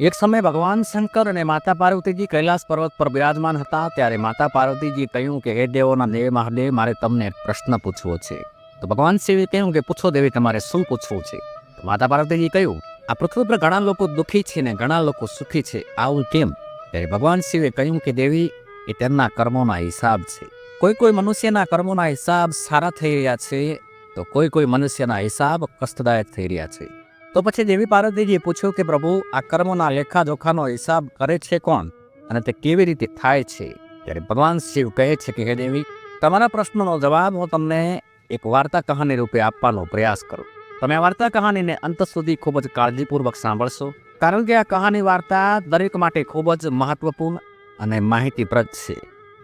એક સમયે ભગવાન શંકર અને માતા પાર્વતીજી કૈલાસ પર્વત પર બિરાજમાન હતા, ત્યારે માતા પાર્વતીજી કહ્યું કે, હે દેવોના દેવ, મહાદેવ, મારે તમને પ્રશ્ન પૂછવો છે. તો ભગવાન શિવે કહ્યું કે, પૂછો દેવી, તમારે શું પૂછવું છે? તો માતા પાર્વતીજી કહ્યું, આ પૃથ્વી પર ઘણા લોકો દુઃખી છે ને ઘણા લોકો સુખી છે. આવું કેમ? ત્યારે ભગવાન શિવે કહ્યું કે, દેવી, એ તેમના કર્મોના હિસાબ છે. કોઈ કોઈ મનુષ્યના કર્મોના હિસાબ સારા થઈ રહ્યા છે, તો કોઈ કોઈ મનુષ્યના હિસાબ કષ્ટદાયક થઈ રહ્યા છે. તો પછી દેવી પાર્વતીજીએ પૂછ્યું કે પ્રભુ, આ કર્મોના લેખાજોખાનો હિસાબ કરે છે કોણ અને તે કેવી રીતે થાય છે? ત્યારે ભગવાન શિવ કહે છે કે, હે દેવી, તમારા પ્રશ્નનો જવાબ હું તમને એક વાર્તા કહાની રૂપે આપવાનો પ્રયાસ કરું. તમે આ વાર્તા કહાનીને અંત સુધી ખૂબ જ કાળજીપૂર્વક સાંભળશો, કારણ કે આ કહાની વાર્તા દરેક માટે ખૂબ જ મહત્વપૂર્ણ અને માહિતીપ્રદ છે.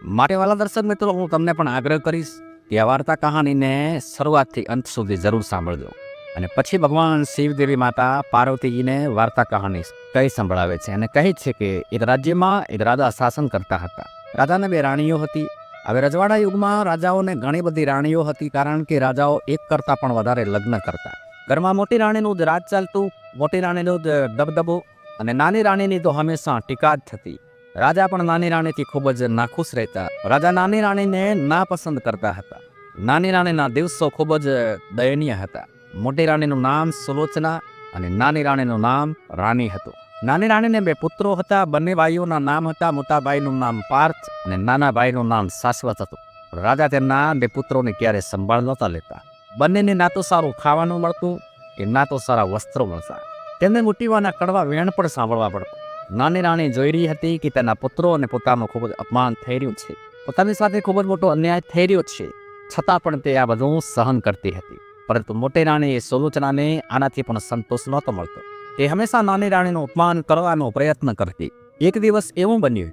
માટે વાલા દર્શક મિત્રો, હું તમને પણ આગ્રહ કરીશ કે આ વાર્તા કહાનીને શરૂઆતથી અંત સુધી જરૂર સાંભળજો. અને પછી ભગવાન શિવદેવી માતા પાર્વતીજીને વાર્તા કહાની કઈ સંભળાવે છે અને કહે છે કે એક રાજ્યમાં એક રાજા શાસન કરતા હતા. રાજાને બે રાણીઓ હતી. હવે રજવાડા યુગમાં રાજાઓને ઘણી બધી રાણીઓ હતી કારણ કે રાજાઓ એક કરતાં પણ વધારે લગ્ન કરતા. ઘરમાં મોટી રાણીનું જ રાજ ચાલતું, મોટી રાણીનો જ દબદબો અને નાની રાણીની તો હંમેશા ટીકા જ થતી. રાજા પણ નાની રાણીથી ખૂબ જ નાખુશ રહેતા. રાજા નાની રાણીને નાપસંદ કરતા હતા. નાની રાણીના દિવસો ખૂબ જ દયનીય હતા. મોટી રાણીનું નામ સુલોચના અને નાની રાણીનું નામ રાણી હતું. નાની રાણીને બે પુત્રો હતા, બંને ભાઈઓના નામ હતા, મોટા ભાઈનું નામ પાર્થ અને નાના ભાઈનું નામ શાશ્વત હતું. રાજા તેમના બે પુત્રોને ક્યારે સંભાળ નહોતા લેતા. બંનેને ના તો સારું ખાવાનું મળતું કે ના તો સારા વસ્ત્રો મળતા. તેમને મુટીવાના કડવા વેણ પણ સાંભળવા પડતું. નાની રાણી જોઈ રહી હતી કે તેના પુત્રો અને પોતાનું ખૂબ જ અપમાન થઈ રહ્યું છે. પોતાની સાથે ખૂબ જ મોટો અન્યાય થઈ રહ્યો છે. છતાં પણ તે આ બધું સહન કરતી હતી. પરંતુ મોટી રાણી એ સુલોચનાને આનાથી પણ સંતોષ નહોતો મળતો. તે હંમેશા નાની રાણીનું અપમાન કરવાનો પ્રયત્ન કરતી. એક દિવસ એવું બન્યું,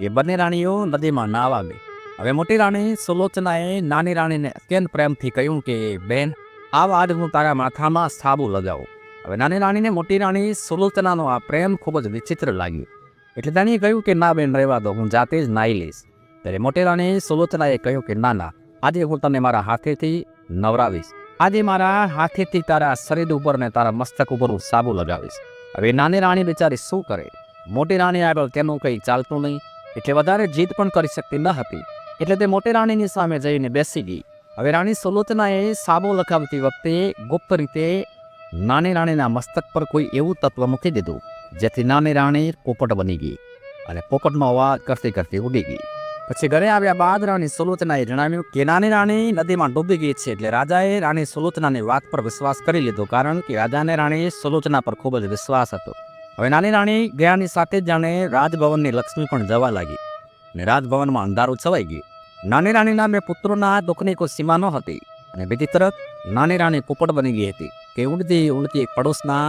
એ બંને રાણીઓ નદીમાં નાવા ગઈ હવે મોટી રાણી સુલોચનાએ નાની રાણીને અત્યંત પ્રેમથી કહ્યું કે, બેન આવ આજ હું તારા માથામાં સાબુ લગાવું. હવે નાની રાણીને મોટી રાણી સુલોચનાનો આ પ્રેમ ખૂબ જ વિચિત્ર લાગ્યું. એટલે તેણે કહ્યું કે, ના બેન, રહેવા દો, હું જાતે જ નાહી લઈશ. ત્યારે મોટી રાણી સુલોચનાએ કહ્યું કે, ના ના, આજે હું તને મારા હાથેથી નવરાવીશ. આજે મારા હાથેથી તારા શરીર ઉપર ને તારા મસ્તક ઉપર હું સાબુ લગાવીશ. હવે નાની રાણી બિચારી શું કરે? મોટી રાણી આગળ તેનું કંઈ ચાલતું નહીં. એટલે વધારે જીદ પણ કરી શકતી ન હતી. એટલે તે મોટી રાણીની સામે જઈને બેસી ગઈ. હવે રાણી સુલોચનાએ સાબુ લગાવતી વખતે ગુપ્ત રીતે નાની રાણીના મસ્તક પર કોઈ એવું તત્વ મૂકી દીધું, જેથી નાની રાણી પોપટ બની ગઈ અને પોપટનો અવાજ કરતી કરતી ઉડી ગઈ. પછી ઘરે આવ્યા બાદ રાણી સુલોચનાએ જણાવ્યું કે નાની રાણી નદીમાં ડૂબી ગઈ છે એટલે રાજાએ રાણી સુલોચનાની વાત પર વિશ્વાસ કરી લીધો કારણ કે રાજાને રાણી સુલોચના પર ખૂબ જ વિશ્વાસ હતો. હવે નાની રાણી ગયાની સાથે જ જાણે રાજભવનની લક્ષ્મી પણ જવા લાગી અને રાજભવનમાં અંધારું છવાઈ ગયું. નાની રાણીના બે પુત્રોના દુઃખની કોઈ સીમા ન હતી અને બીજી તરફ નાની રાણી પોપટ બની ગઈ હતી કે ઉડતી ઉડતી એક પડોશના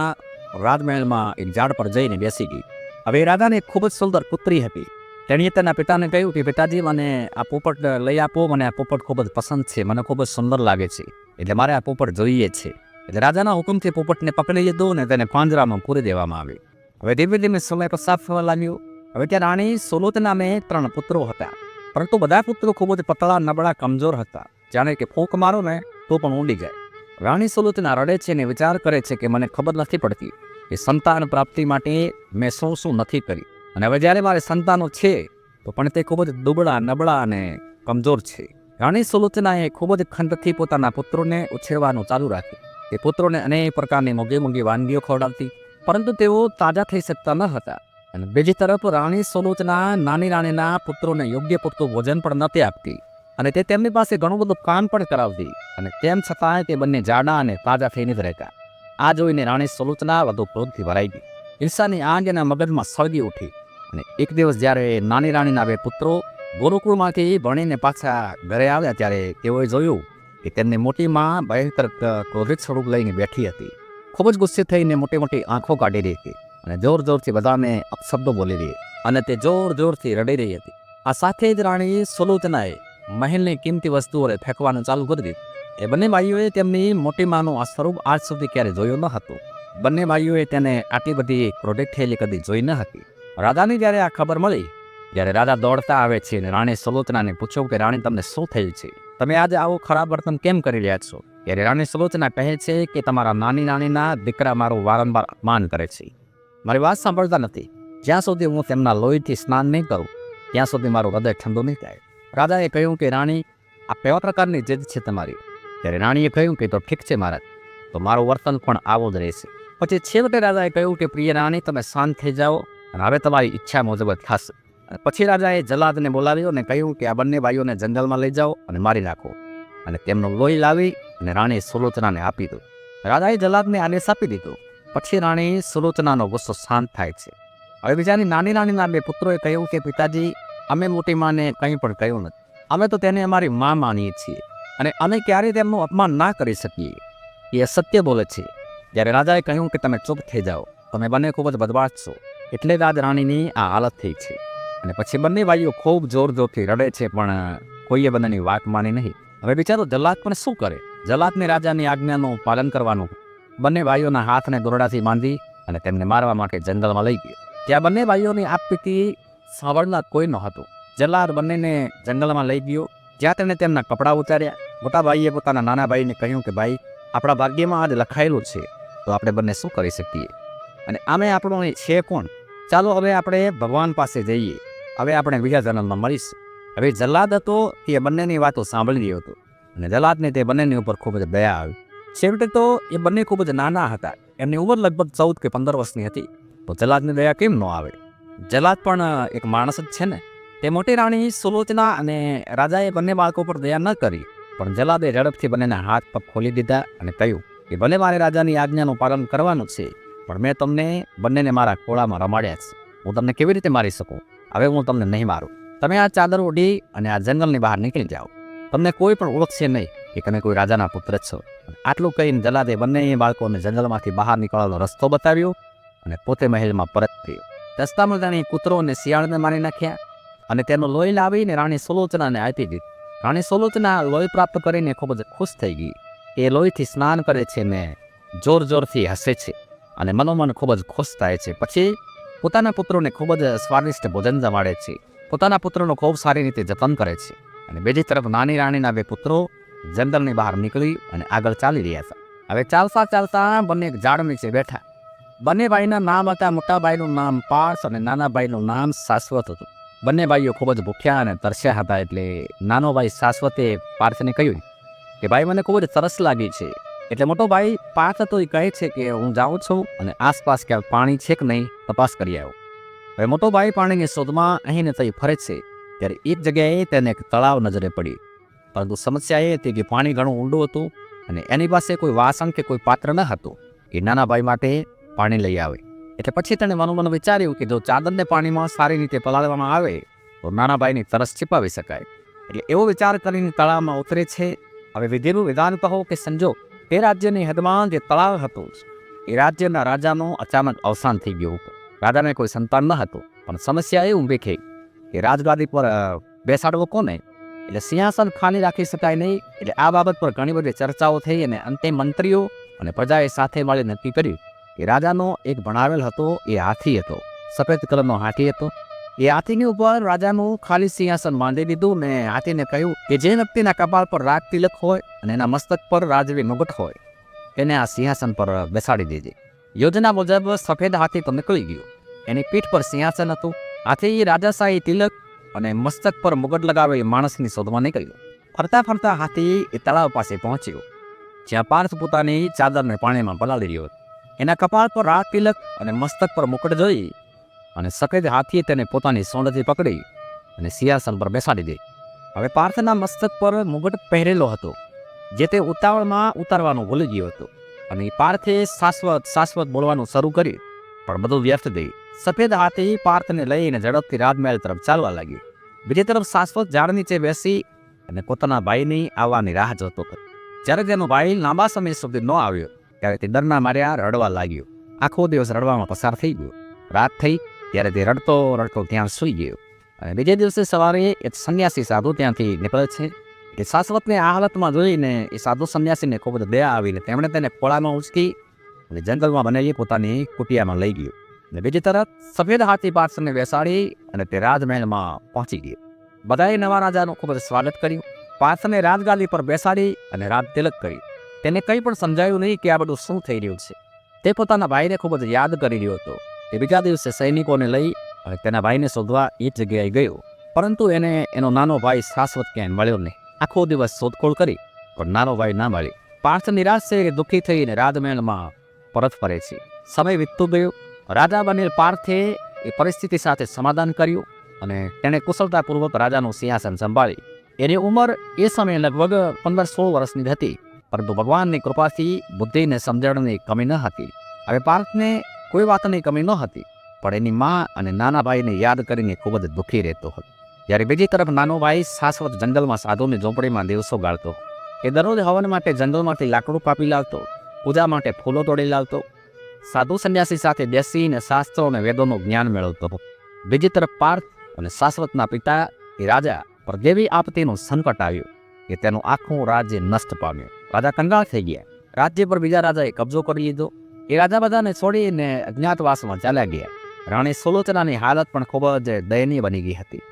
રાજમહેલમાં એક ઝાડ પર જઈને બેસી ગઈ. હવે રાજાને ખૂબ જ સુંદર પુત્રી હતી. તેણીએ તેના પિતાને કહ્યું કે, પિતાજી, મને આ પોપટ લઈ આપો, મને આ પોપટ ખૂબ જ પસંદ છે, મને ખૂબ જ સુંદર લાગે છે, એટલે મારે આ પોપટ જોઈએ છે. એટલે રાજાના હુકમથી પોપટને પકડી લીધો ને તેને પાંજરામાં પૂરી દેવામાં આવી. હવે ધીમે ધીમે સમય પસાર થવા લાગ્યો. હવે ત્યાં રાણી સોલોતનાને ત્રણ પુત્રો હતા. પરંતુ બધા પુત્રો ખૂબ જ પતળા, નબળા, કમજોર હતા. જાણે કે ફૂંક મારો ને તો પણ ઊંડી જાય. રાણી સોલોતના રડે છે ને વિચાર કરે છે કે, મને ખબર નથી પડતી કે સંતાન પ્રાપ્તિ માટે મેં શું શું નથી કરી. અને હવે જ્યારે મારે સંતાનો છે, તો પણ તે ખૂબ જ દુબળા, નબળા અને કમજોર છે. રાણી સુલોચનાએ ખૂબ જ ખંડથી પોતાના પુત્રોને ઉછેરવાનું ચાલુ રાખ્યું. તે પુત્રોને અનેક પ્રકારની મોંઘી મોંઘી વાનગીઓ ખવડાવતી, પરંતુ તેઓ તાજા થઈ શકતા ન હતા. અને બીજી તરફ રાણી સુલોચના નાની રાણીના પુત્રોને યોગ્ય પૂરતું ભોજન પણ નથી આપતી. અને તે તેમની પાસે ઘણું બધું કામ પણ કરાવતી. અને તેમ છતાંય તે બંને જાડા અને તાજા થઈને જ રહેતા. આ જોઈને રાણી સુલોચના વધુ ક્રોધથી ભરાઈ ગઈ. ઈર્ષાની આગ એના મગજમાં સળગી ઉઠી. અને એક દિવસ જ્યારે નાની રાણીના બે પુત્રો ગુરુકુળમાંથી ભણીને પાછા ઘરે આવ્યા ત્યારે તેઓએ જોયું કે તેમની મોટી માં ભયંકર ક્રોધિત સ્વરૂપ લઈને બેઠી હતી. ખૂબ જ ગુસ્સે થઈને મોટી મોટી આંખો કાઢી રહી હતી અને જોર જોરથી બધાને અપશબ્દો બોલી રહી અને તે જોર જોરથી રડી રહી હતી. આ સાથે જ રાણી સુલોચનાએ મહેલની કિંમતી વસ્તુઓને ફેંકવાનું ચાલુ કરી દીધું. એ બંને ભાઈઓએ તેમની મોટી માનું આ સ્વરૂપ આજ સુધી ક્યારે જોયું ન હતું. બંને ભાઈઓએ તેને આટલી બધી પ્રોડક્ટ થયેલી કદી જોઈ ન હતી. રાજાને જ્યારે આ ખબર મળી જ્યારે રાજા દોડતા આવે છે અને રાણી સલોચનાને પૂછો કે રાણી, તમને શું થયું છે? તમે આજે આવું ખરાબ વર્તન કેમ કરી રહ્યા છો? ત્યારે રાણી સલોચના કહે છે કે તમારા નાની નાનીના દીકરા મારું વારંવાર અપમાન કરે છે. મારી વાત સાંભળતા નથી. જ્યાં સુધી હું તેમના લોહીથી સ્નાન નહીં કરું, ત્યાં સુધી મારું હૃદય ઠંડુ નહીં થાય. રાજાએ કહ્યું કે, રાણી, આ કેવા પ્રકારની જીદ છે તમારી? ત્યારે રાણીએ કહ્યું કે, તો ઠીક છે મહારાજ, તો મારું વર્તન પણ આવું જ રહેશે. પછી છેવટે રાજાએ કહ્યું કે, પ્રિય રાણી, તમે શાંત થઈ જાઓ. હવે તમારી ઈચ્છા મુજબ જ થશે. પછી રાજાએ જલાદને બોલાવ્યો અને કહ્યું કે આ બંને ભાઈઓને જંગલમાં લઈ જાઓ અને મારી નાખો. અને તેમનો લોહી લાવી અને રાણી સુલોચનાને આપી દો રાજાએ જલાદને આદેશ આપી દીધો. પછી રાણી સુલોચનાનો ગુસ્સો શાંત થાય છે. હવે બીજાની નાની નાનીના બે પુત્રોએ કહ્યું કે, પિતાજી, અમે મોટી માને કંઈ પણ કહ્યું નથી. અમે તો તેને અમારી મા માનીએ છીએ અને અમે ક્યારેય તેમનું અપમાન ના કરી શકીએ. એ સત્ય બોલે છે. જ્યારે રાજાએ કહ્યું કે, તમે ચૂપ થઈ જાઓ. તમે બંને ખૂબ જ બદમાશ છો. એટલે જ આજ રાણીની આ હાલત થઈ છે. અને પછી બંને ભાઈઓ ખૂબ જોર જોરથી રડે છે, પણ, કોઈએ બંનેની વાત માની નહીં. હવે બિચારો જલ્લાદ પણ શું કરે? જલ્લાદને રાજાની આજ્ઞાનું પાલન કરવાનું. બંને ભાઈઓના હાથને દોરડાથી બાંધી અને તેમને મારવા માટે જંગલમાં લઈ ગયો. ત્યાં બંને ભાઈઓની આપવીતી સાંભળનાર કોઈ નહોતું. જલ્લાદ બંનેને જંગલમાં લઈ ગયો. જ્યાં તેણે તેમના કપડાં ઉતાર્યા. મોટા ભાઈએ પોતાના નાના ભાઈને કહ્યું કે, ભાઈ, આપણા ભાગ્યમાં આજ લખાયેલું છે. તો આપણે બંને શું કરી શકીએ? અને, આમે આપણો છે કોણ? ચાલો હવે આપણે ભગવાન પાસે જઈએ. હવે આપણે બીજા જન્મમાં મળીશું. હવે જલ્લાદ હતો એ બંનેની વાતો સાંભળી રહ્યો હતો. અને જલ્લાદને તે બંનેની ઉપર ખૂબ જ દયા આવી. છેવટે તો એ બંને ખૂબ જ નાના હતા. એમની ઉંમર લગભગ ચૌદ કે પંદર વર્ષની હતી. તો જલ્લાદની દયા કેમ ન આવે? જલ્લાદ પણ એક માણસ જ છે ને. તે મોટી રાણી સુલોચના અને રાજાએ બંને બાળકો પર દયા ન કરી. પણ જલ્લાદે ઝડપથી બંનેના હાથ પગ ખોલી દીધા અને કહ્યું કે ભલે મારે રાજાની આજ્ઞાનું પાલન કરવાનું છે પણ મેં તમને બંનેને મારા ખોળામાં રમાડ્યા છે. હું તમને કેવી રીતે મારી શકું? હવે હું તમને નહીં મારું. તમે આ ચાદર ઓઢી અને આ જંગલની બહાર નીકળી જાઓ. તમને કોઈ પણ ઓળખશે નહીં કે તમે કોઈ રાજાના પુત્ર છો. આટલું કહીને જલાદે બંને બાળકોને જંગલમાંથી બહાર નીકળવાનો રસ્તો બતાવ્યો અને પોતે મહેલમાં પરત થયો રસ્તામાં તેણે કૂતરો અને શિયાળને મારી નાખ્યા અને તેનો લોહી લાવીને રાણી સુલોચનાને આપી દીધી. રાણી સુલોચના લોહી પ્રાપ્ત કરીને ખૂબ જ ખુશ થઈ ગઈ. એ લોહીથી સ્નાન કરે છે ને જોર જોરથી હસે છે. અને મનોમન ખૂબ જ ખુશ થાય છે. પછી પોતાના પુત્રોને ખૂબ જ સ્વાદિષ્ટ ભોજન જમાડે છે. પોતાના પુત્રોનું ખૂબ સારી રીતે જતન કરે છે. અને બીજી તરફ નાની રાણીના બે પુત્રો જંગલની બહાર નીકળી અને આગળ ચાલી રહ્યા હતા હવે ચાલતા ચાલતા બંને એક ઝાડ નીચે બેઠા. બંને ભાઈના નામ હતા મોટા ભાઈનું નામ પાર્સ અને નાના ભાઈનું નામ શાશ્વત હતું. બંને ભાઈઓ ખૂબ જ ભૂખ્યા અને તરસ્યા હતા એટલે નાનો ભાઈ શાશ્વતે પાર્થને કહ્યું કે, ભાઈ, મને ખૂબ જ તરસ લાગી છે. એટલે મોટો ભાઈ પાર્થ તો એ કહે છે કે હું જાઉં છું અને આસપાસ ક્યાંક પાણી છે કે નહીં તપાસ કરી આવ્યો હવે મોટો ભાઈ પાણીની શોધમાં અહીં થઈ ફરે છે. ત્યારે એક જગ્યાએ તેને એક તળાવ નજરે પડી. પરંતુ સમસ્યા એ હતી કે પાણી ઘણું ઊંડું હતું અને એની પાસે કોઈ વાસણ કે કોઈ પાત્ર ન હતું એ નાના ભાઈ માટે પાણી લઈ આવે. એટલે પછી તેણે મનોમન વિચાર્યું કે જો ચાદરને પાણીમાં સારી રીતે પલાળવામાં આવે, તો નાના ભાઈની તરસ છીપાવી શકાય. એટલે એવો વિચાર કરીને તળાવમાં ઉતરે છે. હવે વિધિનું વિધાન કહો કે સંજોગ? તે રાજ્યની હદમાં જે તળાવ હતું, એ રાજ્યના રાજાનું અચાનક અવસાન થઈ ગયું હતું. રાજાને કોઈ સંતાન ન હતું, પણ સમસ્યા એ ઊભી થઈ કે રાજગાદી પર બેસાડવો કોને? એટલે સિંહાસન ખાલી રાખી શકાય નહીં, એટલે આ બાબત પર ઘણી બધી ચર્ચાઓ થઈ અને અંતે મંત્રીઓ અને પ્રજાએ સાથે મળી નક્કી કર્યું કે રાજાનો એક ભણાવેલ હતો, એ હાથી હતો, સફેદ કલરનો હાથી હતો. એ હાથીની ઉપર રાજાનું ખાલી સિંહાસન બાંધી દીધું ને હાથીને કહ્યું કે જે વ્યક્તિના કપાળ પર રાગ તિલક હોય અને એના મસ્તક પર રાજવી મુગટ હોય એને આ સિંહાસન પર બેસાડી દેજે યોજના મુજબ સફેદ હાથી તો નીકળી ગયો એની પીઠ પર સિંહાસન હતું હાથી રાજાશાહી તિલક અને મસ્તક પર મુગટ લગાવે એ માણસની શોધમાં નીકળ્યો ફરતા ફરતા હાથી એ તળાવ પાસે પહોંચ્યો જ્યાં પાર્થ પોતાની ચાદરને પાણીમાં પલાળી રહ્યો એના કપાળ પર રાગ તિલક અને મસ્તક પર મુકટ જોઈ અને સફેદ હાથીએ તેને પોતાની સોંડથી પકડી અને સિંહાસન પર બેસાડી દે. હવે પાર્થના મસ્તક પર મુગટ પહેરેલો હતો, જે તે ઉતાવળમાં ઉતારવાનું ભૂલી ગયો હતો. અને પાર્થે શાશ્વત શાશ્વત બોલવાનું શરૂ કર્યું, પણ બધું વ્યર્થ થઈ સફેદ હાથી પાર્થને લઈને ઝડપથી રાજમહેલ તરફ ચાલવા લાગ્યું. બીજી તરફ શાશ્વત ઝાડ નીચે બેસી અને પોતાના ભાઈની આવવાની રાહ જોતો હતો. જ્યારે તેનો ભાઈ લાંબા સમય સુધી ન આવ્યો, ત્યારે તે ડરના માર્યા રડવા લાગ્યો. આખો દિવસ રડવામાં પસાર થઈ ગયો. રાત થઈ ત્યારે તે રડતો રડતો ત્યાં સૂઈ ગયો. અને બીજે દિવસે સવારે એક સંન્યાસી સાધુ ત્યાંથી નીકળે છે. એ શાશ્વતને આ હાલતમાં જોઈને એ સાધુ સંન્યાસીને ખૂબ જ દયા આવીને તેમણે તેને ખોળામાં ઉચકી અને જંગલમાં બનેલી પોતાની કુટિયામાં લઈ ગયો. અને બીજી તરફ સફેદ હાથી પાર્થને બેસાડી અને તે રાજમહેલમાં પહોંચી ગયો. બધાએ નવા રાજાનું ખૂબ જ સ્વાગત કર્યું. પાર્સને રાજગાદી પર બેસાડી અને રાજ તિલક કરી તેને કંઈ પણ સમજાયું નહીં કે આ બધું શું થઈ રહ્યું છે. તે પોતાના ભાઈને ખૂબ જ યાદ કરી રહ્યો હતો. તે બીજા દિવસે સૈનિકોને લઈ અને તેના ભાઈને શોધવા એ જગ્યાએ ગયો. પરંતુ એને એનો નાનો ભાઈ શાશ્વત ક્યાંય મળ્યો નહીં. આખો દિવસ શોધખોળ કરી, પણ નાનો ભાઈ ના મળી પાર્થ નિરાશ છે દુઃખી થઈને રાજમહેલમાં પરત ફરે છે. સમય વીતતું ગયો. રાજા બનેલ પાર્થે એ પરિસ્થિતિ સાથે સમાધાન કર્યું અને તેણે કુશળતાપૂર્વક રાજાનું સિંહાસન સંભાળી એની ઉંમર એ સમયે લગભગ પંદર સોળ વર્ષની હતી, પરંતુ ભગવાનની કૃપાથી બુદ્ધિને સમજણની કમી ન હતી. હવે પાર્થને કોઈ વાતની કમી ન હતી, પણ એની મા અને નાના ભાઈને યાદ કરીને ખૂબ જ દુઃખી રહેતો હતો. જ્યારે બીજી તરફ નાનો ભાઈ શાશ્વત જંગલમાં સાધુની ઝોંપડીમાં દિવસો ગાળતો, એ દરરોજ હવન માટે જંગલમાંથી લાકડું કાપી લાવતો, પૂજા માટે ફૂલો તોડી લાવતો, સાધુ સંન્યાસી સાથે બેસીને શાસ્ત્રો અને વેદોનું જ્ઞાન મેળવતો બીજી તરફ પાર્થ અને શાશ્વતના પિતા એ રાજા પર દેવી આપતીનું સંકટ આવ્યું, કે તેનું આખું રાજ્ય નષ્ટ પામ્યું. રાજા કંગાળ થઈ ગયા. રાજ્ય પર બીજા રાજાએ કબજો કરી લીધો. એ રાજા બધાને છોડીને અજ્ઞાતવાસમાં ચાલ્યા ગયા. રાણી સુલોચનાની હાલત પણ ખૂબ જ દયનીય બની ગઈ હતી.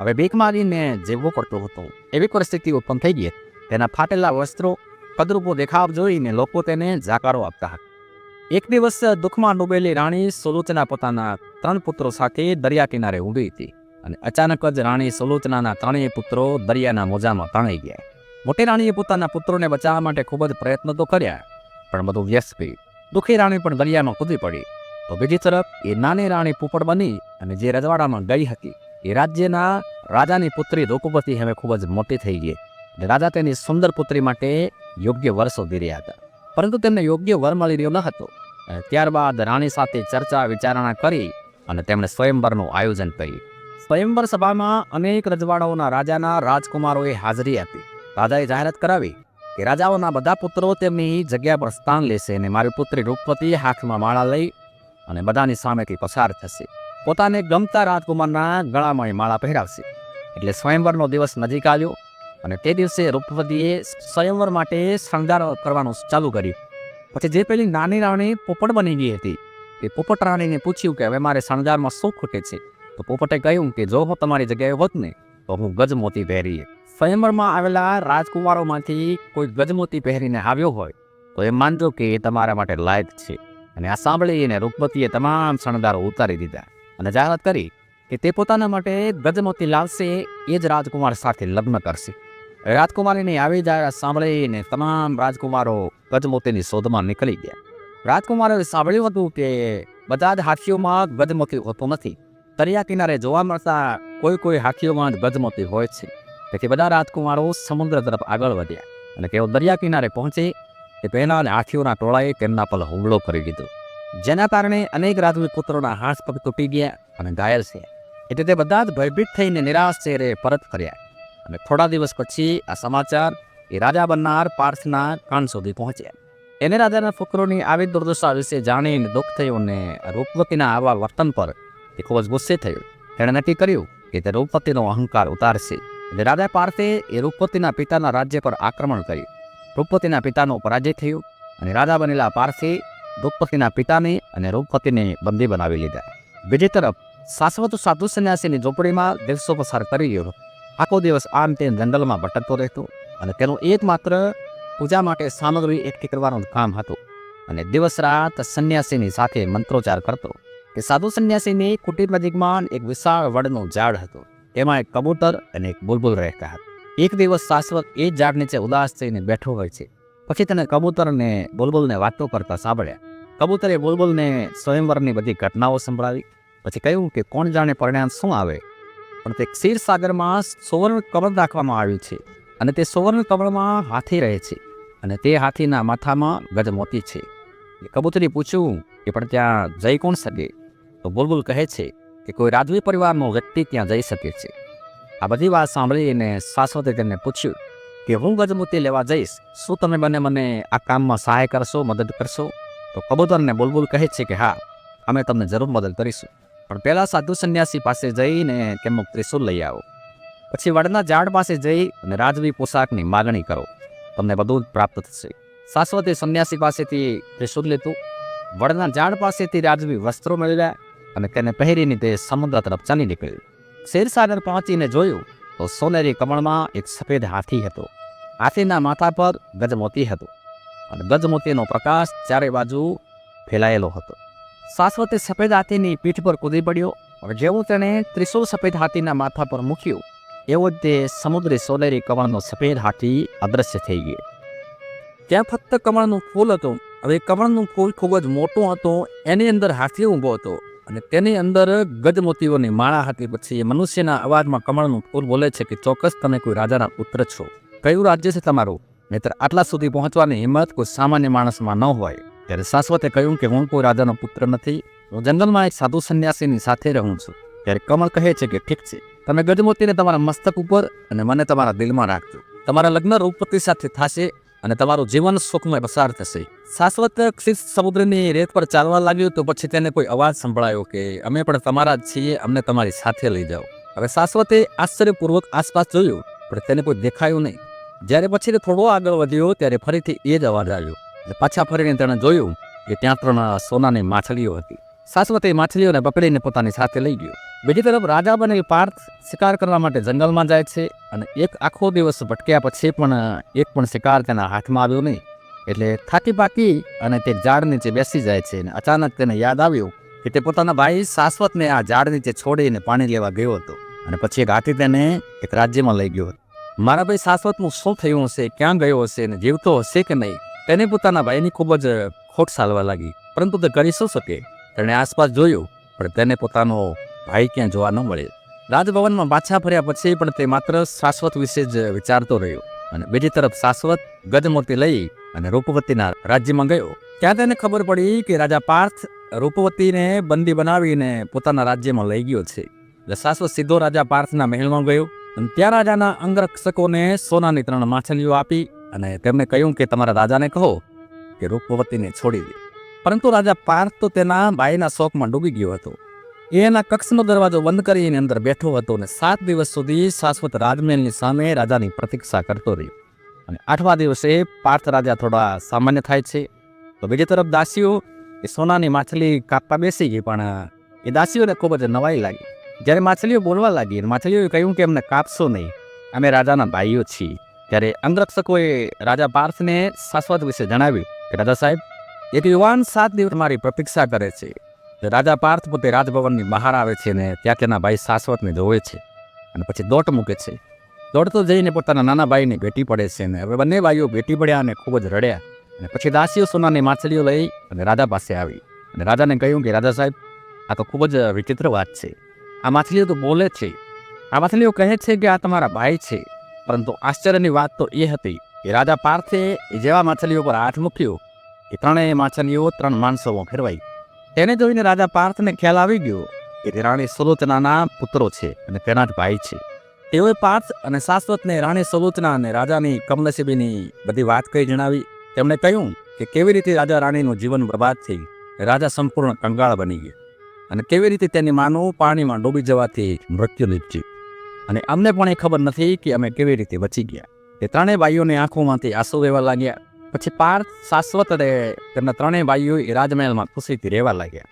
હવે ભીખ મારીને જીવવું પડતું હતું. એવી પરિસ્થિતિ ઉત્પન્ન થઈ ગઈ. તેના ફાટેલા વસ્ત્રો, કદરૂપો દેખાવ જોઈને લોકો તેને જાકારો આપતા હતા. એક દિવસ દુઃખમાં ડૂબેલી રાણી સુલોચના પોતાના ત્રણ પુત્રો સાથે દરિયા કિનારે ઊભી હતી અને અચાનક જ રાણી સુલોચનાના ત્રણેય પુત્રો દરિયાના મોજામાં તણાઈ ગયા. મોટી રાણીએ પોતાના પુત્રોને બચાવવા માટે ખૂબ જ પ્રયત્ન તો કર્યા, પણ બધું વ્યસ્ત ગયું દુઃખી રાણી પણ દરિયામાં કૂદી પડી. તો બીજી તરફ એ નાની રાણી પોપટ બની અને જે રજવાડામાં ગઈ હતી, એ રાજ્યના રાજાની પુત્રી રૂપવતી હવે ખૂબ જ મોટી થઈ ગઈ રાજા તેની સુંદર પુત્રી માટે યોગ્ય વર શોધી રહ્યા હતા. પરંતુ તેમને યોગ્ય વર મળી રહ્યો ન હતો. ત્યારબાદ રાણી સાથે ચર્ચા વિચારણા કરી અને તેમણે સ્વયંવરનું આયોજન કર્યું. સ્વયંવર સભામાં અનેક રજવાડાઓના રાજાના રાજકુમારોએ હાજરી આપી. રાજાએ જાહેરાત કરાવી કે રાજાઓના બધા પુત્રો તેમની જગ્યા પર સ્થાન લેશે અને મારી પુત્રી રૂપવતી હાથમાં માળા લઈ અને બધાની સામેથી પસાર થશે. પોતાને ગમતા રાજકુમારના ગળામાં માળા પહેરાવશે. એટલે સ્વયંવરનો દિવસ નજીક આવ્યો અને તે દિવસે રૂપવતીએ સ્વયંવર માટે શણગાર કરવાનું ચાલુ કર્યું. પછી જે પેલી નાની રાણી પોપટ બની ગઈ હતી, એ પોપટ રાણીને પૂછ્યું કે હવે મારે શણગારમાં શું ખૂટે છે? તો પોપટે કહ્યું કે જો હું તમારી જગ્યાએ હોત ને તો હું ગજમોતી પહેરીએ સ્વયંવરમાં આવેલા રાજકુમારોમાંથી કોઈ ગજમોતી પહેરીને આવ્યો હોય, તો એ માનજો કે એ તમારા માટે લાયક છે. અને આ સાંભળીને રૂપમતીએ તમામ શણગારો ઉતારી દીધા. અને જાહેરાત કરી કે તે પોતાના માટે ગજમોતી લાવશે, એ જ રાજકુમાર સાથે લગ્ન કરશે. રાજકુમારીની આવી જાહેરાત સાંભળીને તમામ રાજકુમારો ગજમોતીની શોધમાં નીકળી ગયા. રાજકુમારોએ સાંભળ્યું હતું કે બધા જ હાથીઓમાં ગજમોતી હોતું નથી. દરિયા કિનારે જોવા મળતા કોઈ કોઈ હાથીઓમાં જ ગજમોતી હોય છે. તેથી બધા રાજકુમારો સમુદ્ર તરફ આગળ વધ્યા અને તેઓ દરિયા કિનારે પહોંચે તે પહેલાં હાથીઓના ટોળાએ તેમના પર હુમલો કરી દીધો. જેના કારણે અનેક રાજવી પુત્રોના હાથ પગ તૂટી ગયા અને ઘાયલ થયા. એટલે તે બધા જ ભયભીત થઈને નિરાશ ચહેરે પરત ફર્યા અને થોડા દિવસ પછી આ સમાચાર એ રાજા બનનાર પાર્થના કાન સુધી પહોંચ્યા. એને રાજાના ફકરોની આવી દુર્દશા વિશે જાણીને દુઃખ થયું અને રૂપવતીના આવા વર્તન પર એ ખૂબ જ ગુસ્સે થયો. તેણે નક્કી કર્યું કે તે રૂપવતીનો અહંકાર ઉતારશે એટલે રાજા પાર્થે એ રૂપપતિના પિતાના રાજ્ય પર આક્રમણ કર્યું. રૂપપતિના પિતાનો પરાજય થયો અને રાજા બનેલા પાર્થે રૂપવતીના પિતાને અને રૂપવતીને બંદી બનાવી લીધા. બીજી તરફ, શાશ્વત સાધુ સંન્યાસીની ઝોપડીમાં દિવસો પસાર કરી ગયો આખો દિવસ આમ તેમ જંગલમાં ભટકતો રહેતો અને તેનું એકમાત્ર પૂજા માટે સામગ્રી એકઠી કરવાનું કામ હતું અને દિવસ રાત સંન્યાસીની સાથે મંત્રોચ્ચાર કરતો. કે સાધુ સંન્યાસીની કુટીર નજીકમાં એક વિશાળ વડનું ઝાડ હતું. તેમાં એક કબૂતર અને એક બુલબુલ રહેતા હતા. એક દિવસ શાશ્વત એ ઝાડ નીચે ઉદાસ થઈને બેઠો હોય છે. પછી તેને કબૂતર અને બુલબુલને વાતો કરતા સાંભળ્યા. કબૂતરે બુલબુલને સ્વયંવરની બધી ઘટનાઓ સંભળાવી. પછી કહ્યું કે કોણ જાણે પરિણામ શું આવે. પણ તે ક્ષીરસાગરમાં સુવર્ણ કમળ રાખવામાં આવ્યું છે અને તે સુવર્ણ કમળમાં હાથી રહે છે અને તે હાથીના માથામાં ગજમોતી છે. કબૂતરી પૂછ્યું કે પણ ત્યાં જઈ કોણ શકે તો બુલબુલ કહે છે કે કોઈ રાજવી પરિવારનો વ્યક્તિ ત્યાં જઈ શકે છે. આ બધી વાત સાંભળીને શાશ્વતે તેમને પૂછ્યું કે, હું ગજમૂર્તિ લેવા જઈશ, શું તમે બંને મને આ કામમાં સહાય કરશો, મદદ કરશો? તો કબૂતરને બુલબુલ કહે છે કે, હા, અમે તમને જરૂર મદદ કરીશું. પણ પહેલાં સાધુ સંન્યાસી પાસે જઈને તેમનું ત્રિશુલ લઈ આવો. પછી વડના ઝાડ પાસે જઈ અને રાજવી પોશાકની માગણી કરો. તમને બધું જ પ્રાપ્ત થશે. શાશ્વતે સંન્યાસી પાસેથી ત્રિશુલ લીધું. વડના ઝાડ પાસેથી રાજવી વસ્ત્રો મેળવ્યા. અને તેને પહેરીને તે સમુદ્ર તરફ ચાલી નીકળ્યું શેરસાગર પહોંચીને જોયું તો સોનેરી કમળમાં એક સફેદ હાથી હતો. હાથીના માથા પર ગજમોતી હતો અને ગજમોતીનો પ્રકાશ ચારે બાજુ ફેલાયેલો હતો. શાશ્વતે સફેદ હાથીની પીઠ પર કૂદી પડ્યો અને જેવું તેણે ત્રિશુલ સફેદ હાથીના માથા પર મૂક્યું, એવો જ તે સમુદ્રી સોનેરી કમળનો સફેદ હાથી અદ્રશ્ય થઈ ગયો. ત્યાં ફક્ત કમળનું ફૂલ હતું હવે કમળનું ફૂલ ખૂબ જ મોટું હતું, એની અંદર હાથી ઊભો હતો. અને તેની અંદર ગજમોતીઓની માળા હતી. પછી મનુષ્યના અવાજમાં કમળનું ફૂલ બોલે છે કે, ચોક્કસ તમે કોઈ રાજાના પુત્ર છો. કયું રાજ્ય છે તમારું? નહીતર આટલા સુધી પહોંચવાની હિંમત કોઈ સામાન્ય માણસમાં ન હોય. ત્યારે શાશ્વતે કહ્યું કે, હું કોઈ રાજાનો પુત્ર નથી. હું જંગલમાં એક સાધુ સંન્યાસીની સાથે રહું છું. ત્યારે કમળ કહે છે કે, ઠીક છે. તમે ગજમોતીને તમારા મસ્તક ઉપર અને મને તમારા દિલમાં રાખજો. તમારા લગ્ન રૂપપતિ સાથે થશે અને તમારું જીવન સુખમય પસાર થશે. શાશ્વત ક્ષિત સમુદ્રની રેત પર ચાલવા લાગ્યું તો પછી તેને કોઈ અવાજ સંભળાયો કે, અમે પણ તમારા જ છીએ, અમને તમારી સાથે લઈ જાઓ. હવે શાશ્વતે આશ્ચર્યપૂર્વક આસપાસ જોયું, પણ તેને કોઈ દેખાયું નહીં. જ્યારે પછી થોડો આગળ વધ્યો, ત્યારે ફરીથી એ જ અવાજ આવ્યો. પાછા ફરીને તેણે જોયું કે ત્યાં ત્રણ સોનાની માછલીઓ હતી. શાશ્વતે માછલીઓને પકડીને પોતાની સાથે લઈ ગયો. બીજી તરફ રાજા બનેલ પાર્થ શિકાર કરવા માટે જંગલમાં જાય છે અને એક આખો દિવસ ભટક્યા પછી પણ એક પણ શિકાર તેના હાથમાં આવ્યો નહીં. એટલે થાકી પાકી અને તે ઝાડ નીચે બેસી જાય છે અને અચાનક તેને યાદ આવ્યું કે તે પોતાના ભાઈ શાશ્વતને આ ઝાડ નીચે છોડીને પાણી લેવા ગયો હતો અને પછી એક હાથી તેને એક રાજ્યમાં લઈ ગયો હતો. મારા ભાઈ શાશ્વતનું શું થયું હશે, ક્યાં ગયો હશે અને જીવતો હશે કે નહીં, તેને પોતાના ભાઈની ખૂબ જ ખોટ સાલવા લાગી. પરંતુ તે કરી શું શકે? તેણે આસપાસ જોયું, પણ તેને પોતાનો ભાઈ ક્યાં જોવા ન મળે રાજભવનમાં પાછા ફર્યા પછી પણ તે માત્ર શાશ્વત વિશે જ વિચારતો રહ્યો અને બીજી તરફ શાશ્વત ગજમૂર્તિ લઈ અને રૂપવતીના રાજ્યમાં ગયો. ત્યાં તેને ખબર પડી કે રાજા પાર્થ રૂપવતીને બંદી બનાવીને પોતાના રાજ્યમાં લઈ ગયો છે. એટલે શાશ્વત સીધો રાજા પાર્થના મહેલમાં ગયો અને ત્યાં રાજાના અંગરક્ષકોને સોનાની ત્રણ માછલીઓ આપી અને તેમને કહ્યું કે તમારા રાજાને કહો કે રૂપવતીને છોડી દે. પરંતુ રાજા પાર્થ તો તેના ભાઈના શોકમાં ડૂબી ગયો હતો. એના કક્ષનો દરવાજો બંધ કરી એની અંદર બેઠો હતો અને સાત દિવસ સુધી શાશ્વત રાજમહેલની સામે રાજાની પ્રતીક્ષા કરતો રહ્યો. અને આઠમા દિવસે પાર્થ રાજા થોડા સામાન્ય થાય છે. તો બીજી તરફ દાસીઓ, એ સોનાની માછલી કાપવા બેસી ગઈ, પણ, એ દાસીઓને ખૂબ જ નવાઈ લાગી. જ્યારે માછલીઓ બોલવા લાગી અને માછલીઓએ કહ્યું કે અમને કાપશો નહીં, અમે રાજાના ભાઈઓ છીએ. ત્યારે અંગરક્ષકોએ રાજા પાર્થને શાશ્વત વિશે જણાવ્યું કે, રાજા સાહેબ એક યુવાન સાત દિવસ મારી પ્રતીક્ષા કરે છે. રાજા પાર્થ પોતે રાજભવનની બહાર આવે છે ને ત્યાં તેના ભાઈ શાશ્વતને જોવે છે અને પછી દોટ મૂકે છે. દોડતો જઈને પોતાના નાના ભાઈને ભેટી પડે છે ને હવે બંને ભાઈઓ ભેટી પડ્યા અને ખૂબ જ રડ્યા અને પછી દાસીઓ સોનાની માછલીઓ લઈ અને રાજા પાસે આવી. અને રાજાને કહ્યું કે, રાજા સાહેબ, આ તો ખૂબ જ વિચિત્ર વાત છે. આ માછલીઓ તો બોલે છે. આ માછલીઓ કહે છે કે આ તમારા ભાઈ છે. પરંતુ આશ્ચર્યની વાત તો એ હતી કે રાજા પાર્થે જેવા માછલીઓ પર હાથ મૂક્યો એ ત્રણેય માછલીઓ ત્રણ માણસોમાં ફેરવાઈ. તેને જોઈને રાજા પાર્થને ખ્યાલ આવી ગયો કે તે રાણી સુલોચનાના પુત્રો છે અને તેના જ ભાઈ છે. તેઓએ પાર્થ અને શાશ્વતને રાણી સુલોચના અને રાજાની કમલસીબીની બધી વાત કહી જણાવી. તેમણે કહ્યું કે કેવી રીતે રાજા રાણીનું જીવન બરબાદ થઈ, રાજા સંપૂર્ણ કંગાળ બની ગયા અને કેવી રીતે તેની માનું પાણીમાં ડૂબી જવાથી મૃત્યુ નીપજ્યું. અને અમને પણ એ ખબર નથી કે અમે કેવી રીતે બચી ગયા. તે ત્રણેય ભાઈઓની આંખોમાંથી આંસુ વહેવા લાગ્યા. પછી પાર્થ શાશ્વત અને તેમના ત્રણેય ભાઈઓ એ રાજમહેલમાં ખુશીથી રહેવા લાગ્યા.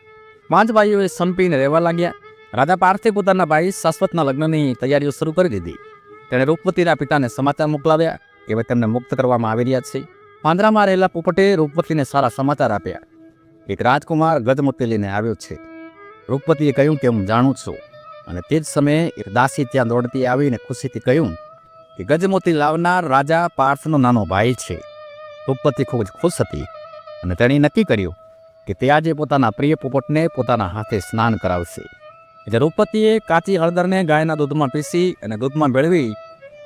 પાંચ ભાઈઓએ સંપીને રહેવા લાગ્યા. રાજા પાર્થે પોતાના ભાઈ શાશ્વતના લગ્નની તૈયારીઓ શરૂ કરી દીધી. તેણે રૂપવતીના પિતાને સમાચાર મોકલાવ્યા કે હવે તેમને મુક્ત કરવામાં આવી રહ્યા છે. પાંદરામાં રહેલા પોપટે રૂપવતીને સારા સમાચાર આપ્યા. એક રાજકુમાર ગજમૂર્તિ લઈને આવ્યો છે. રૂપવતીએ કહ્યું કે હું જાણું છું. અને તે જ સમયે એક દાસી ત્યાં દોડતી આવીને ખુશીથી કહ્યું કે ગજમોતી લાવનાર રાજા પાર્થનો નાનો ભાઈ છે. રૂપવતી ખૂબ જ ખુશ હતી અને તેણે નક્કી કર્યું કે તે આજે પોતાના પ્રિય પોપટને પોતાના હાથે સ્નાન કરાવશે. એટલે રૂપપતિએ કાચી હળદરને ગાયના દૂધમાં પીસી અને દૂધમાં ભેળવી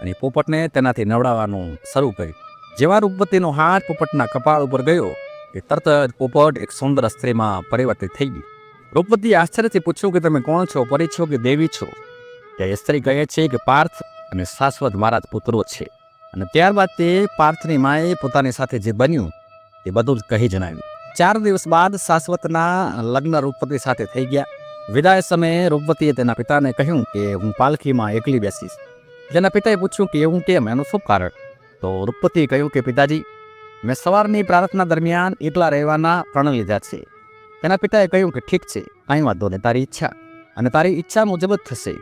અને પોપટને તેનાથી નવડાવવાનું શરૂ કર્યું. જેવા રૂપવતીનો હાથ પોપટના કપાળ ઉપર ગયો કે તરત જ પોપટ એક સુંદર સ્ત્રીમાં પરિવર્તિત થઈ ગઈ રૂપપતિએ આશ્ચર્યથી પૂછ્યું કે તમે કોણ છો પરી છો કે દેવી છો? ત્યાં એ સ્ત્રી કહે છે કે પાર્થ અને શાશ્વત મારા જ પુત્રો છે. અને ત્યારબાદ તે પાર્થની માએ પોતાની સાથે જે બન્યું, તે બધું જ કહી જણાવ્યું. ચાર દિવસ બાદ શાશ્વતના લગ્ન રૂપવતી સાથે થઈ ગયા. વિદાય સમયે રૂપવતીએ તેના પિતાને કહ્યું કે હું પાલખીમાં એકલી બેસીશ. જેના પિતાએ પૂછ્યું કે એવું કેમ, એનું શું કારણ? તો રૂપવતીએ કહ્યું કે પિતાજી, મેં સવારની પ્રાર્થના દરમિયાન એકલા રહેવાના પ્રણ લીધા છે. તેના પિતાએ કહ્યું કે ઠીક છે, કાંઈ વાંધો નહીં, તારી ઈચ્છા. અને તારી ઈચ્છા મુજબ જ થશે.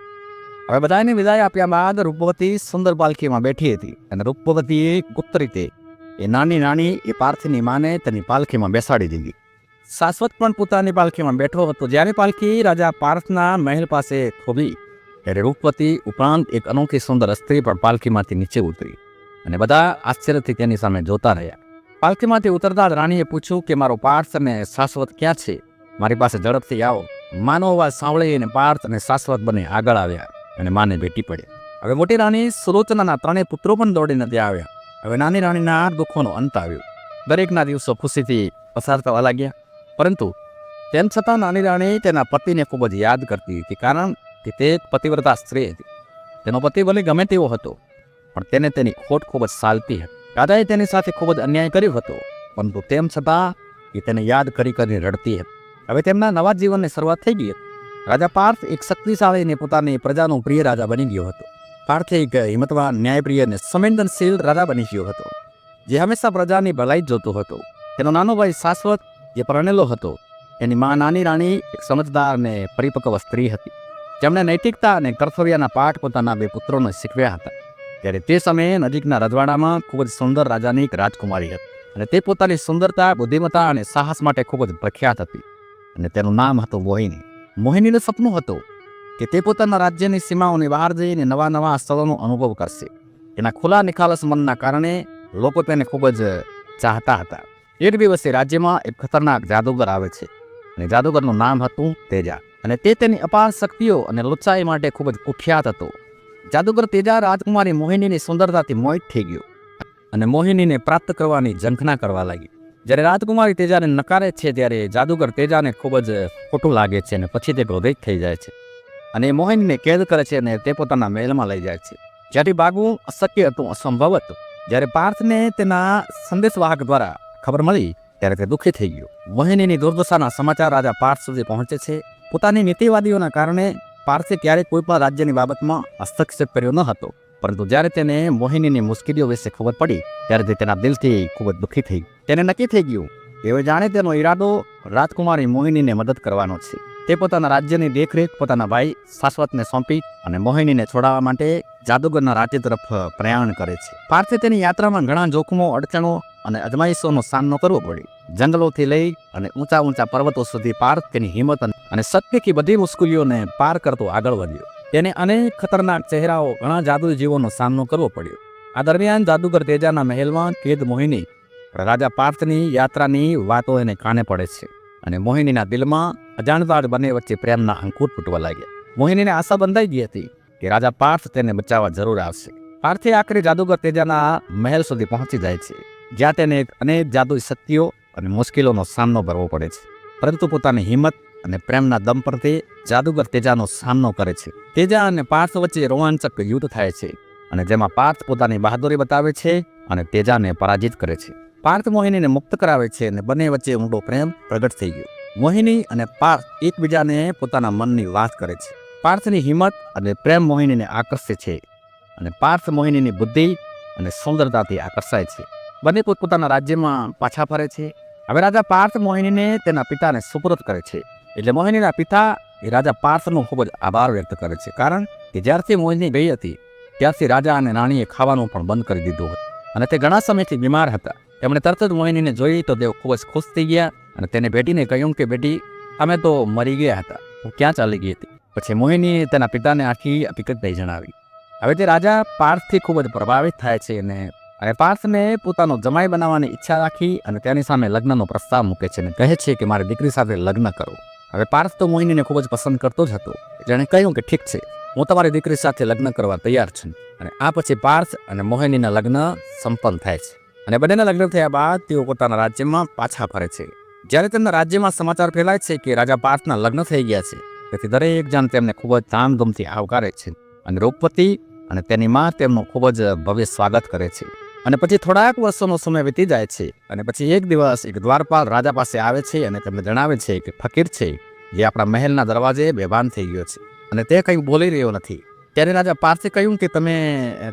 હવે બધાને વિદાય આપ્યા બાદ રૂપવતી સુંદર પાલખીમાં બેઠી હતી અને રૂપવતીએ ગુપ્ત રીતે એ નાની નાની એ પાર્થની માને તેની પાલખીમાં બેસાડી દીધી. શાશ્વત પણ પોતાની પાલખીમાં બેઠો હતો જ્યારે પાલખી રાજા પાર્થના મહેલ પાસે થોભી, ત્યારે રૂપવતી ઉપરાંત એક અનોખી સુંદર સ્ત્રી પણ પાલખીમાંથી નીચે ઉતરી અને બધા આશ્ચર્યથી તેની સામે જોતા રહ્યા. પાલખીમાંથી ઉતરતા જ રાણીએ પૂછ્યું કે, મારો પાર્થ અને શાશ્વત ક્યાં છે? મારી પાસે ઝડપથી આવો. માનો અવાજ સાંભળીને પાર્થ અને શાશ્વત બંને આગળ આવ્યા. અને માને ભેટી પડ્યા. હવે મોટી રાણી સુલોચનાના ત્રણેય પુત્રો પણ દોડીને ત્યાં આવ્યા. હવે નાની રાણીના દુઃખોનો અંત આવ્યો. દરેકના દિવસો ખુશીથી પસાર થવા લાગ્યા. પરંતુ તેમ છતાં નાની રાણી તેના પતિને ખૂબ જ યાદ કરતી હતી, કારણ કે તે એક પતિવ્રતા સ્ત્રી હતી. તેનો પતિ ભલે ગમે તેવો હતો, પણ તેને તેની ખોટ ખૂબ જ સાલતી હતી. રાજાએ તેની સાથે ખૂબ જ અન્યાય કર્યો હતો, પરંતુ તેમ છતાં એ તેને યાદ કરી કરીને રડતી હતી. હવે તેમના નવા જીવનની શરૂઆત થઈ ગઈ હતી. રાજા પાર્થ એક શક્તિશાળી અને પોતાની પ્રજાનો પ્રિય રાજા બની ગયો હતો. પાર્થ એક હિંમતવાન, ન્યાયપ્રિય અને સંવેદનશીલ રાજા બની ગયો હતો, જે હંમેશા પ્રજાની ભલાઈ જ જોતો હતો. તેનો નાનો ભાઈ શાશ્વત, જે પરણેલો હતો, એની મા નાની રાણી, એક સમજદાર અને પરિપક્વ સ્ત્રી હતી. જેમણે નૈતિકતા અને કર્તવ્યના પાઠ પોતાના બે પુત્રોને શીખવ્યા હતા. ત્યારે તે સમયે નજીકના રજવાડામાં ખૂબ જ સુંદર રાજાની એક રાજકુમારી હતી અને તે પોતાની સુંદરતા, બુદ્ધિમત્તા અને સાહસ માટે ખૂબ જ પ્રખ્યાત હતી અને તેનું નામ હતું મોહિની મોહિનીનું સપનું હતું કે તે પોતાના રાજ્યની સીમાઓની બહાર જઈને નવા નવા સ્થળોનો અનુભવ કરશે. એના ખુલ્લા નિખાલસ મનના કારણે લોકો તેને ખૂબ જ ચાહતા હતા. એક દિવસે રાજ્યમાં એક ખતરનાક જાદુગર આવે છે અને જાદુગરનું નામ હતું તેજા અને તે તેની અપાર શક્તિઓ અને લુચ્ચાઈ માટે ખૂબ જ કુખ્યાત હતો. જાદુગર તેજા રાજકુમારી મોહિનીની સુંદરતાથી મોહિત થઈ ગયો અને મોહિનીને પ્રાપ્ત કરવાની ઝંખના કરવા લાગી જ્યારે રાજકુમારી તેજાને નકારે છે ત્યારે જાદુગર તેજાને ખૂબ જ ખોટું લાગે છે અને પછી તે ક્રોધિત થઈ જાય છે. અને મોહિનીને કેદ કરે છે અને તે પોતાના મહેલમાં લઈ જાય છે. જ્યારે ભાગવું અશક્ય હતું, અસંભવ હતું. જ્યારે પાર્થને તેના સંદેશવાહક દ્વારા ખબર મળી, ત્યારે તે દુઃખી થઈ ગયો. મોહિનીની દુર્દશાના સમાચાર રાજા પાર્થ સુધી પહોંચે છે. પોતાની નીતિવાદીઓના કારણે પાર્થે ક્યારેય કોઈ પણ રાજ્યની બાબતમાં હસ્તક્ષેપ કર્યો ન હતો. પરંતુ જ્યારે તેને મોહિનીની મુશ્કેલીઓ વિશે ખબર પડી, ત્યારે તે તેના દિલથી ખૂબ જ દુઃખી થઈ તેને નક્કી થઈ ગયું હવે જાણે તેનો ઈરાદો રાજકુમારી મોહિનીને મદદ કરવાનો છે. તે પોતાના રાજ્યની દેખરેખ પોતાના ભાઈ શાશ્વતને સોંપી અને મોહિનીને છોડાવવા માટે જાદુગરના રાજ્ય તરફ પ્રયાણ કરે છે. પાર્થે તેની યાત્રામાં ઘણા જોખમો, અડચણો અને અજમાઈશોનો સામનો કરવો પડ્યો. જંગલોથી લઈ અને ઊંચા ઊંચા પર્વતો સુધી પાર્થ તેની હિંમત અને સત્યથી બધી મુશ્કેલીઓને પાર કરતો આગળ વધ્યો. તેને અનેક ખતરનાક ચહેરાઓ, ઘણા જાદુ જીવોનો સામનો કરવો પડ્યો. આ દરમિયાન જાદુગર તેજાના મહેલમાં કેદ મોહિની રાજા પાર્થની યાત્રાની વાતો એને કાને પડે છે અને મોહિનીના દિલમાં અજાણતા જ બંને વચ્ચે પ્રેમના અંકુર ફૂટવા લાગ્યા. મોહિનીને આશા બંધાઈ ગઈ હતી કે રાજા પાર્થ તેને બચાવવા જરૂર આવશે. પાર્થે આખરે જાદુગર તેજાના મહેલ સુધી પહોંચી જાય છે, જ્યાં તેને અનેક જાદુ શક્તિઓ અને મુશ્કેલીઓનો સામનો કરવો પડે છે. પરંતુ પોતાની હિંમત અને પ્રેમના દમ પર તે જાદુગર તેજાનો સામનો કરે છે. તેજા અને પાર્થ વચ્ચે રોમાંચક યુદ્ધ થાય છે અને જેમાં પાર્થ પોતાની બહાદુરી બતાવે છે અને તેજાને પરાજિત કરે છે. પાર્થ મોહિનીને મુક્ત કરાવે છે અને બંને વચ્ચે ઊંડો પ્રેમ પ્રગટ થઈ ગયો. મોહિની અને પાર્થ એકબીજાને પોતાના મનની વાત કરે છે. પાર્થની હિંમત અને પ્રેમ મોહિનીને આકર્ષે છે અને પાર્થ મોહિનીની બુદ્ધિ અને સુંદરતાથી આકર્ષાય છે. બંને પોતપોતાના રાજ્યમાં પાછા ફરે છે. હવે રાજા પાર્થ મોહિનીને તેના પિતાને સુપરત કરે છે. એટલે મોહિનીના પિતા એ રાજા પાર્થનો ખૂબ જ આભાર વ્યક્ત કરે છે. કારણ કે જ્યારથી મોહિની ગઈ હતી, ત્યારથી રાજા અને રાણીએ ખાવાનું પણ બંધ કરી દીધું હતું. અને તે ઘણા સમયથી બીમાર હતા. તેમણે તરત જ મોહિનીને જોઈ તો તેઓ ખૂબ જ ખુશ થઈ ગયા અને તેને ભેટીને કહ્યું કે, બેટી, અમે તો મરી ગયા હતા. હું ક્યાં ચાલી ગઈ હતી? પછી મોહિનીએ તેના પિતાને આખી હકીકત નહીં જણાવી. હવે તે રાજા પાર્થથી ખૂબ જ પ્રભાવિત થાય છે અને અને પાર્થને પોતાનો જમાઈ બનાવવાની ઈચ્છા રાખી અને તેની સામે લગ્નનો પ્રસ્તાવ મૂકે છે અને કહે છે કે, મારી દીકરી સાથે લગ્ન કરો. હવે પાર્થ તો મોહિનીને ખૂબ જ પસંદ કરતો જ હતો. જેણે કહ્યું કે, ઠીક છે. હું તમારી દીકરી સાથે લગ્ન કરવા તૈયાર છું. અને આ પછી પાર્થ અને મોહિનીના લગ્ન સંપન્ન થાય છે. અને બંનેના લગ્ન થયા બાદ તેઓ પોતાના રાજ્યમાં પાછા ફરે છે. જ્યારે તેમના રાજ્યમાં સમાચાર ફેલાય છે કે રાજા પાર્થના લગ્ન થઈ ગયા છે, તેથી દરેક જણ તેમને ખૂબ જ ધામધૂમથી આવકારે છે અને રૂપવતી અને તેની માં તેમનું ખૂબ જ ભવ્ય સ્વાગત કરે છે. અને પછી થોડાક વર્ષોનો સમય વીતી જાય છે અને પછી એક દિવસ એક દ્વારપાલ રાજા પાસે આવે છે અને તેમને જણાવે છે કે ફકીર છે, જે આપણા મહેલના દરવાજે બેભાન થઈ ગયો છે અને તે કંઈ બોલી રહ્યો નથી. ત્યારે રાજા પાર્થે કહ્યું કે તમે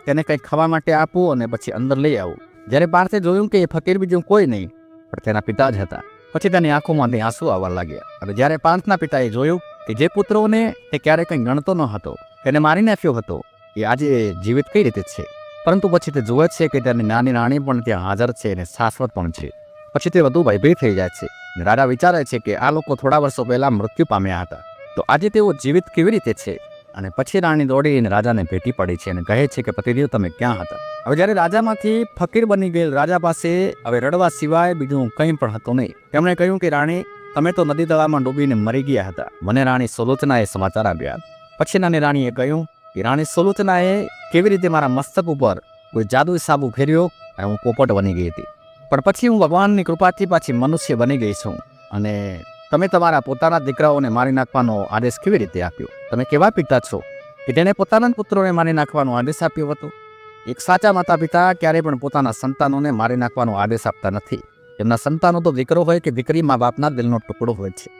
તેને કંઈક ખાવા માટે આપો અને પછી અંદર લઈ આવો. જ્યારે પાર્થે જોયું કે એ ફકીર બીજું કોઈ નહીં, પણ તેના પિતા જ હતા. પછી તેની આંખોમાંથી આંસુ આવવા લાગ્યા. અને જ્યારે પાર્થના પિતાએ જોયું કે જે પુત્રોને તે ક્યારેય કંઈ ગણતો ન હતો, તેને મારી નાખ્યો હતો, એ આજે જીવિત કઈ રીતે છે? પરંતુ પછી તે જુએ છે કે તેની નાની રાણી પણ ત્યાં હાજર છે અને શાશ્વત પણ છે. પછી તે વધુ ભયભીત થઈ જાય છે. રાજા વિચારે છે કે આ લોકો થોડા વર્ષો પહેલાં મૃત્યુ પામ્યા હતા. તો આજે તેઓ જીવિત કેવી રીતે છે? અને પછી રાણી દોડીને રાજાને ભેટી પડી છે અને કહે છે કે, પતિદેવ, તમે ક્યાં હતા? હવે જ્યારે રાજામાંથી ફકીર બની ગયેલ રાજા પાસે હવે રડવા સિવાય બીજું કંઈ પણ હતું નહીં. તેમણે કહ્યું કે, રાણી, તમે તો નદી તળાવમાં ડૂબીને મરી ગયા હતા. મને રાણી સોલોચનાએ સમાચાર આપ્યા. પછી નાની રાણીએ કહ્યું કે, રાણી સોલોચનાએ કેવી રીતે મારા મસ્તક ઉપર કોઈ જાદુ સાબુ ફેર્યો અને હું પોપટ બની ગઈ હતી. પણ પછી હું ભગવાનની કૃપાથી પાછી મનુષ્ય બની ગઈ છું અને તમે તમારા પોતાના દીકરાઓને મારી નાખવાનો આદેશ કેવી રીતે આપ્યો? તમે કેવા પિતા છો કે જેને પોતાના જ પુત્રોને મારી નાખવાનો આદેશ આપ્યો હતો? એક સાચા માતા પિતા ક્યારેય પણ પોતાના સંતાનોને મારી નાખવાનો આદેશ આપતા નથી. એમના સંતાનો તો દીકરો હોય કે દીકરી મા બાપના દિલનો ટુકડો હોય છે.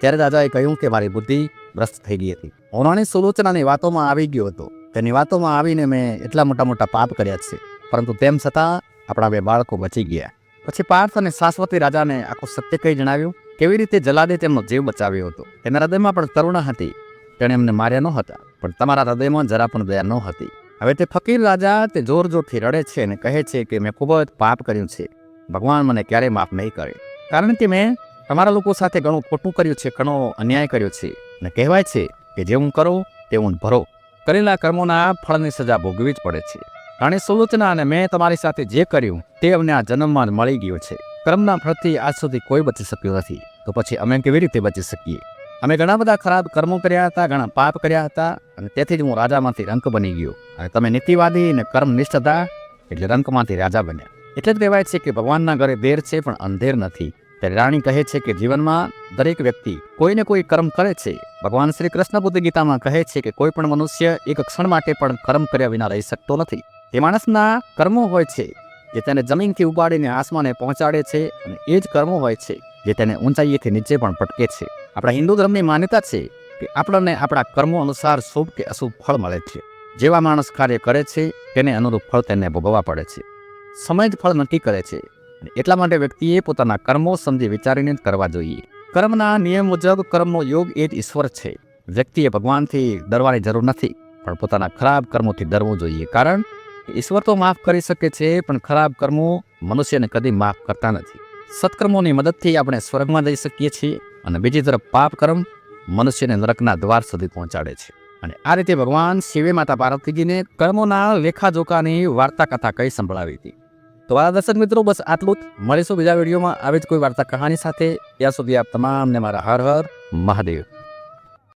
ત્યારે રાજાએ કહ્યું કે મારી બુદ્ધિ ભ્રષ્ટ થઈ ગઈ હતી. ઓનાની સુલોચનાની વાતોમાં આવી ગયો હતો. તેની વાતોમાં આવીને મેં એટલા મોટા મોટા પાપ કર્યા છે. પરંતુ તેમ છતાં આપણા બે બાળકો બચી ગયા. પછી પાર્થ અને શાશ્વતી રાજાને આખું સત્ય કહી જણાવ્યું? કેવી રીતે જલાદે તેમનો જીવ બચાવ્યો હતો? તેના હૃદયમાં પણ કરુણા હતી. તેણે એમને માર્યા ન હતા પણ તમારા હૃદયમાં જરા પણ દયા ન હતી હવે તે ફકીર રાજા તે જોર જોરથી રડે છે અને કહે છે કે મેં ખૂબ જ પાપ કર્યું છે. ભગવાન મને ક્યારેય માફ નહીં કરે. કારણ કે મેં તમારા લોકો સાથે ઘણું ખોટું કર્યું છે, ઘણો અન્યાય કર્યો છે. અને કહેવાય છે કે જે હું કરું તે હું ભરો. કરેલા કર્મોના ફળની સજા ભોગવી જ પડે છે. રાણી સુલોચના અને મેં તમારી સાથે જે કર્યું, તે અમને આ જન્મમાં મળી ગયું છે. કર્મના ફળથી આજ સુધી કોઈ બચી શક્યું નથી. તો પછી અમે કેવી રીતે બચી શકીએ? અમે ઘણા બધા ખરાબ કર્મો કર્યા હતા, ઘણા પાપ કર્યા હતા, અને તેથી જ હું રાજામાંથી રંક બની ગયો. અને તમે નીતિવાદી અને કર્મનિષ્ઠ હતા એટલે રંકમાંથી રાજા બન્યા. એટલે જ કહેવાય છે કે ભગવાનના ઘરે દેર છે, પણ અંધેર નથી. ત્યારે રાણી કહે છે કે જીવનમાં દરેક વ્યક્તિ કોઈને કોઈ કર્મ કરે છે. ભગવાન શ્રી કૃષ્ણ બુદ્ધ ગીતામાં કહે છે કે કોઈ પણ મનુષ્ય એક ક્ષણ માટે પણ કર્મ કર્યા વિના રહી શકતો નથી. એ માણસના કર્મો હોય છે. જે તેને જમીનથી ઉપાડીને આસમાને પહોંચાડે છે અને એ જ કર્મો હોય છે, જે તેને ઊંચાઈએથી નીચે પણ પટકે છે. આપણા હિન્દુ ધર્મની માન્યતા છે કે આપણને આપણા કર્મો અનુસાર શુભ કે અશુભ ફળ મળે છે. જેવા માણસ કાર્ય કરે છે, તેને અનુરૂપ ફળ તેને ભોગવવા પડે છે. સમય જ ફળ નક્કી કરે છે. એટલા માટે વ્યક્તિએ પોતાના કર્મો સમજી વિચારીને જ કરવા જોઈએ. કર્મના નિયમ મુજબ કર્મનો યોગ એ જ ઈશ્વર છે. વ્યક્તિએ ભગવાનથી ડરવાની જરૂર નથી, પણ પોતાના ખરાબ કર્મોથી ડરવું જોઈએ. કારણ ઈશ્વર તો માફ કરી શકે છે, પણ ખરાબ કર્મો મનુષ્યને કદી માફ કરતા નથી. સત્કર્મોની મદદથી આપણે સ્વર્ગમાં જઈ શકીએ છીએ અને બીજી તરફ પાપ કર્મ મનુષ્યને નરકના દ્વાર સુધી પહોંચાડે છે. અને આ રીતે ભગવાન શિવે માતા પાર્વતીજીને કર્મોના લેખાજોખાની વાર્તા કથા કઈ સંભળાવી હતી. તો મારા દર્શક મિત્રો, બસ આટલું જ. મળીશું બીજા વિડીયોમાં. આવી જ કોઈ વાર્તા કહાની સાથે. ત્યાં સુધી આપ તમામને મારા હર હર મહાદેવ.